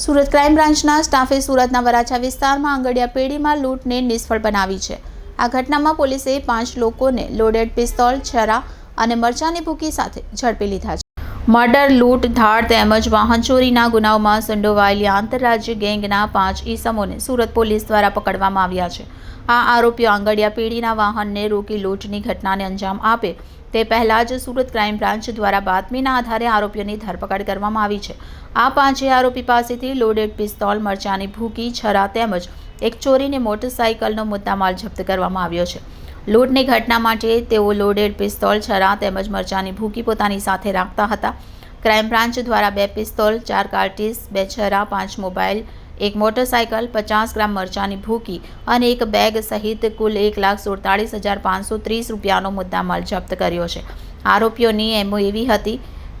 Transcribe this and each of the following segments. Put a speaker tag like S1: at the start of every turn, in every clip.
S1: Surat crime બ્રાન્ચના સ્ટાફે સુરતના વરાછા વિસ્તારમાં આંગડિયા પેઢીમાં લૂંટને નિષ્ફળ બનાવી છે. આ ઘટનામાં પોલીસે પાંચ લોકોને લોડેડ પિસ્તોલ, છરા અને મરચાની ભૂકી સાથે ઝડપી લીધા છે. મર્ડર, લૂંટ, ધાડ તેમજ વાહન ચોરીના ગુનાઓમાં સંડોવાયેલી આંતરરાજ્ય ગેંગના પાંચ ઈસમોને સુરત પોલીસ દ્વારા પકડવામાં આવ્યા છે. આ આરોપીઓ આંગડિયા પેઢીના વાહનને રોકી લૂંટની ઘટનાને અંજામ આપે તે પહેલાં જ સુરત ક્રાઇમ બ્રાન્ચ દ્વારા બાતમીના આધારે આરોપીઓની ધરપકડ કરવામાં આવી છે. આ પાંચે આરોપી પાસેથી લોડેડ પિસ્તોલ, મરચાની ભૂકી, છરા તેમજ એક ચોરીની મોટરસાઇકલનો મુદ્દામાલ જપ્ત કરવામાં આવ્યો છે. લૂંટની ઘટના માટે તેઓ લોડેડ પિસ્તોલ, છરા તેમજ મરચાની ભૂકી પોતાની સાથે રાખતા હતા. ક્રાઇમ બ્રાન્ચ દ્વારા બે પિસ્તોલ, ચાર કાર્ટીસ, બે છરા, પાંચ મોબાઈલ એક મોટરસાયકલ પચાસ ગ્રામ મરચાની ભૂકી અને એક બેગ સહિત કુલ એક લાખ સુડતાળીસ હજાર પાંચસો ત્રીસ રૂપિયાનો મુદ્દામાલ જપ્ત કર્યો છે. આરોપીઓની એમો એવી હતી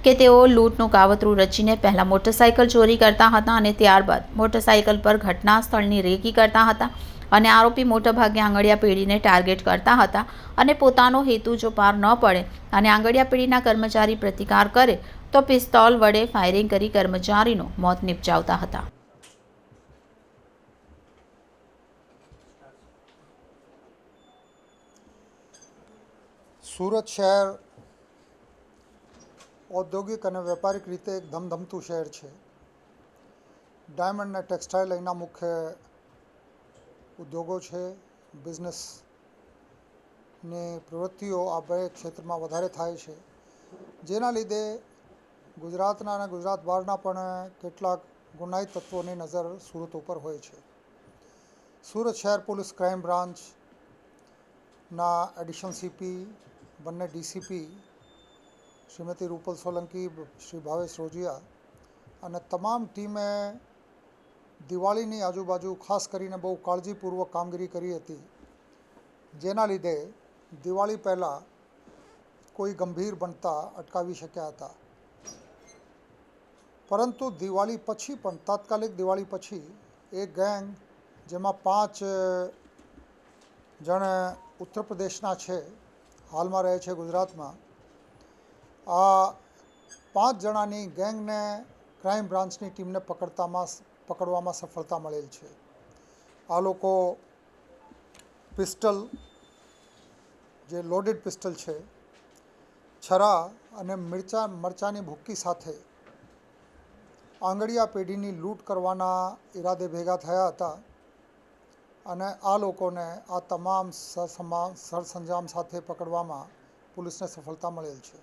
S1: કે તેઓ લૂંટનું કાવતરું રચીને પહેલાં મોટરસાયકલ ચોરી કરતા હતા અને ત્યારબાદ મોટરસાયકલ પર ઘટના સ્થળની રેકી કરતા હતા. અને આરોપી મોટાભાગે આંગળિયા પેઢીને ટાર્ગેટ કરતા હતા અને પોતાનો હેતુ જો પાર ન પડે અને આંગળિયા પેઢીના કર્મચારી પ્રતિકાર કરે, તો પિસ્તોલ વડે ફાયરિંગ કરી કર્મચારીનો મોત નિપજાવતા હતા.
S2: સુરત શહેર ઔદ્યોગિક અને વેપારિક રીતે એક ધમધમતું શહેર છે. ડાયમંડ અને ટેક્સટાઇલ અહીંના મુખ્ય ઉદ્યોગો છે બિઝનેસની પ્રવૃત્તિઓ આ બે ક્ષેત્રમાં વધારે થાય છે. જેના લીધે ગુજરાતના અને ગુજરાત બહારના પણ કેટલાક ગુનાહિત તત્વોની નજર સુરત ઉપર હોય છે. સુરત શહેર પોલીસ ક્રાઇમ બ્રાન્ચના એડિશન સીપી બંને ડીસીપી શ્રીમતી રૂપલ સોલંકી, શ્રી ભાવેશ રોજિયા અને તમામ ટીમે દિવાળીની આજુબાજુ ખાસ કરીને બહુ કાળજીપૂર્વક કામગીરી કરી હતી. જેના લીધે દિવાળી પહેલાં કોઈ ગંભીર બનતા અટકાવી શક્યા હતા. પરંતુ દિવાળી પછી પણ, તાત્કાલિક દિવાળી પછી, એ ગેંગ, જેમાં પાંચ જણ ઉત્તર પ્રદેશના છે, હાલમાં રહે છે ગુજરાતમાં, આ પાંચ જણાની ગેંગને ક્રાઇમ બ્રાન્ચની ટીમને પકડતામાં પકડવામાં સફળતા મળેલ છે. આ લોકો પિસ્ટલ, જે લોડેડ પિસ્ટલ છે, છરા અને મિરચા, મરચાની ભૂક્કી સાથે આંગળીયા પેઢીની લૂંટ કરવાના ઈરાદે ભેગા થયા હતા અને આ લોકોને આ તમામ સરસમા સરસંજામ સાથે પકડવામાં પોલીસને સફળતા મળેલ છે.